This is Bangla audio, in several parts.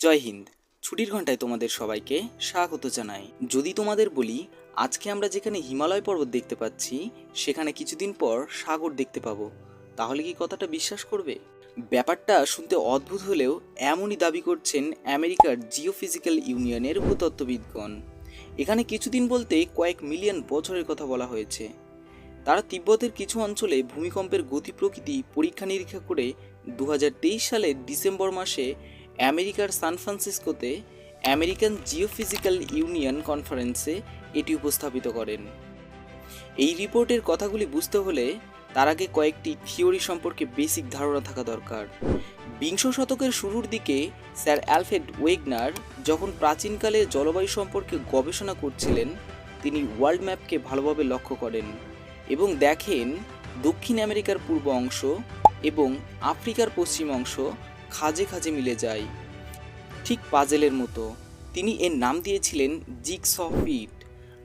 জয় হিন্দ। ছুটির ঘন্টায় তোমাদের সবাইকে স্বাগত জানাই। যদি তোমাদের বলি, আজকে আমরা যেখানে হিমালয় পর্বত দেখতে পাচ্ছি, সেখানে কিছুদিন পর সাগর দেখতে পাবো। তাহলে কি কথাটা বিশ্বাস করবে? ব্যাপারটা শুনতে অদ্ভুত হলেও এমনই দাবি করছেন আমেরিকার জিওফিজিক্যাল ইউনিয়নের ভূতত্ত্ববিদগণ। এখানে কিছুদিন বলতে কয়েক মিলিয়ন বছরের কথা বলা হয়েছে। তারা তিব্বতের কিছু অঞ্চলে ভূমিকম্পের গতি প্রকৃতি পরীক্ষা নিরীক্ষা করে দু হাজার তেইশ সালের ডিসেম্বর মাসে আমেরিকার সান ফ্রান্সিসকোতে আমেরিকান জিওফিজিক্যাল ইউনিয়ন কনফারেন্সে এটি উপস্থাপিত করেন। এই রিপোর্টের কথাগুলি বুঝতে হলে তার আগে কয়েকটি থিওরি সম্পর্কে বেসিক ধারণা থাকা দরকার। বিংশ শতকের শুরুর দিকে স্যার অ্যালফ্রেড ওয়েগনার যখন প্রাচীনকালে জলবায়ু সম্পর্কে গবেষণা করছিলেন, তিনি ওয়ার্ল্ড ম্যাপকে ভালোভাবে লক্ষ্য করেন এবং দেখেন দক্ষিণ আমেরিকার পূর্ব অংশ এবং আফ্রিকার পশ্চিম অংশ খাজে খাজে মিলে যায়। ঠিক পাজেলের মতো তিনি এর নাম দিয়েছিলেন জিক্স ফিট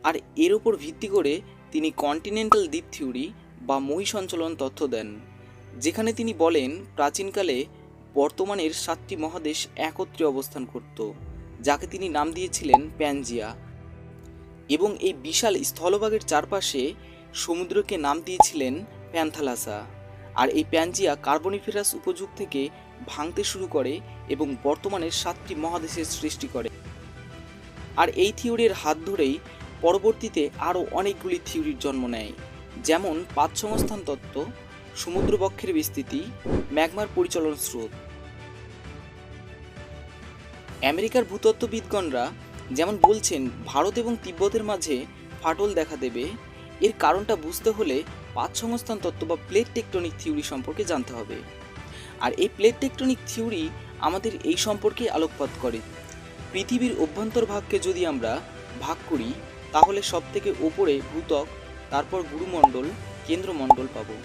আর এর ওপর ভিত্তি করে তিনি কন্টিনেন্টাল দ্বীপ থিওরি বা মহিসঞ্চলন তথ্য দেন, যেখানে তিনি বলেন প্রাচীনকালে বর্তমানের সাতটি মহাদেশ একত্রে অবস্থান করত, যাকে তিনি নাম দিয়েছিলেন প্যানজিয়া। এবং এই বিশাল স্থলভাগের চারপাশে সমুদ্রকে নাম দিয়েছিলেন প্যান্থালাসা। আর এই প্যানজিয়া কার্বনিফেরাস উপযুগ থেকে ভাঙতে শুরু করে এবং বর্তমানে সাতটি মহাদেশের সৃষ্টি করে। আর এই থিওরির হাত ধরেই পরবর্তীতে আরও অনেকগুলি থিওরির জন্ম নেয়। যেমন পাঁচ সংস্থান তত্ত্ব, সমুদ্রবক্ষের বিস্তৃতি, ম্যাগমার পরিচালন স্রোত। আমেরিকার ভূতত্ত্ববিদগণরা যেমন বলছেন, ভারত এবং তিব্বতের মাঝে ফাটল দেখা দেবে এর কারণটা বুঝতে হলে পাঁচ সংস্থান তত্ত্ব বা প্লেট টেকটনিক থিওরি সম্পর্কে জানতে হবে। আর এই প্লেট টেকটনিক থিওরি আমাদের এই সম্পর্কে আলোকপাত করে। পৃথিবীর অভ্যন্তর ভাগকে যদি আমরা ভাগ করি, তাহলে সব থেকে ওপরে ভূতক তারপর গুরুমণ্ডল, কেন্দ্রমণ্ডল পাবো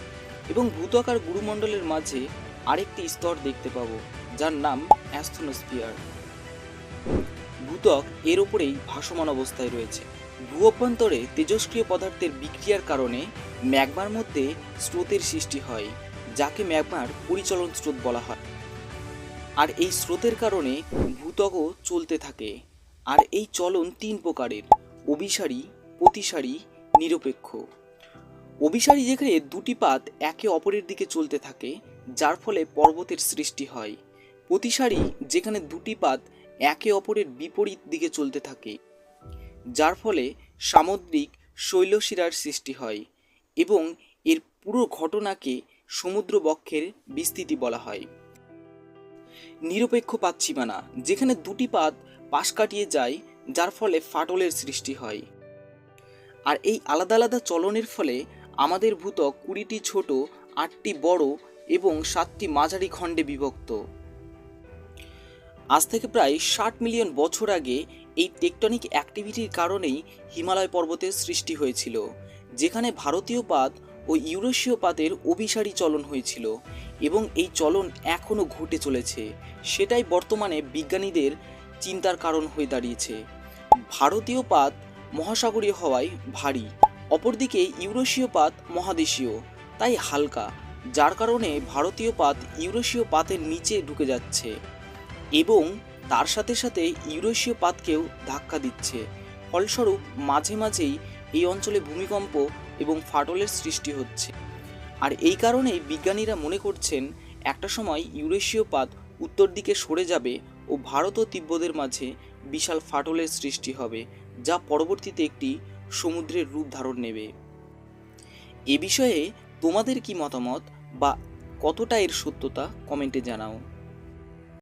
এবং ভূতক আর গুরুমণ্ডলের মাঝে আরেকটি স্তর দেখতে পাবো, যার নাম অ্যাস্থনোস্ফিয়ার। ভূতক এর ওপরেই ভাসমান অবস্থায় রয়েছে। ভূ অভ্যন্তরে তেজস্ক্রিয় পদার্থের বিক্রিয়ার কারণে ম্যাগমার মধ্যে স্রোতের সৃষ্টি হয়, যাকে ম্যাগমার পরিচলন স্রোত বলা হয়। আর এই স্রোতের কারণে ভূতকও চলতে থাকে। আর এই চলন তিন প্রকারের, অভিসারী, প্রতিসারী, নিরপেক্ষ। অভিসারী যেখানে দুটি পাত একে অপরের দিকে চলতে থাকে, যার ফলে পর্বতের সৃষ্টি হয়। প্রতিসারী যেখানে দুটি পাত একে অপরের বিপরীত দিকে চলতে থাকে। যার ফলে সামুদ্রিক শৈলশিরার সৃষ্টি হয় এবং এর পুরো ঘটনাকে সমুদ্র বক্ষের বিস্তৃতি বলা হয়। নিরপেক্ষ পাত সীমানা, যেখানে দুটি পাত পাশ কাটিয়ে যায়, যার ফলে ফাটলের সৃষ্টি হয়। আর এই আলাদা আলাদা চলনের ফলে আমাদের ভূতক কুড়িটি ছোট, আটটি বড় এবং সাতটি মাঝারি খণ্ডে বিভক্ত। আজ থেকে প্রায় ষাট মিলিয়ন বছর আগে এই টেকটনিক অ্যাক্টিভিটির কারণেই হিমালয় পর্বতের সৃষ্টি হয়েছিল, যেখানে ভারতীয় পাত ও ইউরোশীয় পাতের অভিসারী চলন হয়েছিল এবং এই চলন এখনও ঘটে চলেছে, সেটাই বর্তমানে বিজ্ঞানীদের চিন্তার কারণ হয়ে দাঁড়িয়েছে। ভারতীয় পাত মহাসাগরীয় হওয়ায় ভারী, অপরদিকে ইউরোশীয় পাত মহাদেশীয়, তাই হালকা, যার কারণে ভারতীয় পাত ইউরোশীয় পাতের নিচে ঢুকে যাচ্ছে এবং তার সাথে সাথে ইউরোশীয় পাতকেও ধাক্কা দিচ্ছে। ফলস্বরূপ, মাঝে মাঝেই এই অঞ্চলে ভূমিকম্প এবং ফাটলের সৃষ্টি হচ্ছে। আর এই কারণেই বিজ্ঞানীরা মনে করছেন, একটা সময় ইউরেশীয় পাত উত্তর দিকে সরে যাবে ও ভারত ও তিব্বতের মাঝে বিশাল ফাটলের সৃষ্টি হবে, যা পরবর্তীতে একটি সমুদ্রের রূপ ধারণ নেবে। এ বিষয়ে তোমাদের কি মতামত বা কতটা এর সত্যতা কমেন্টে জানাও।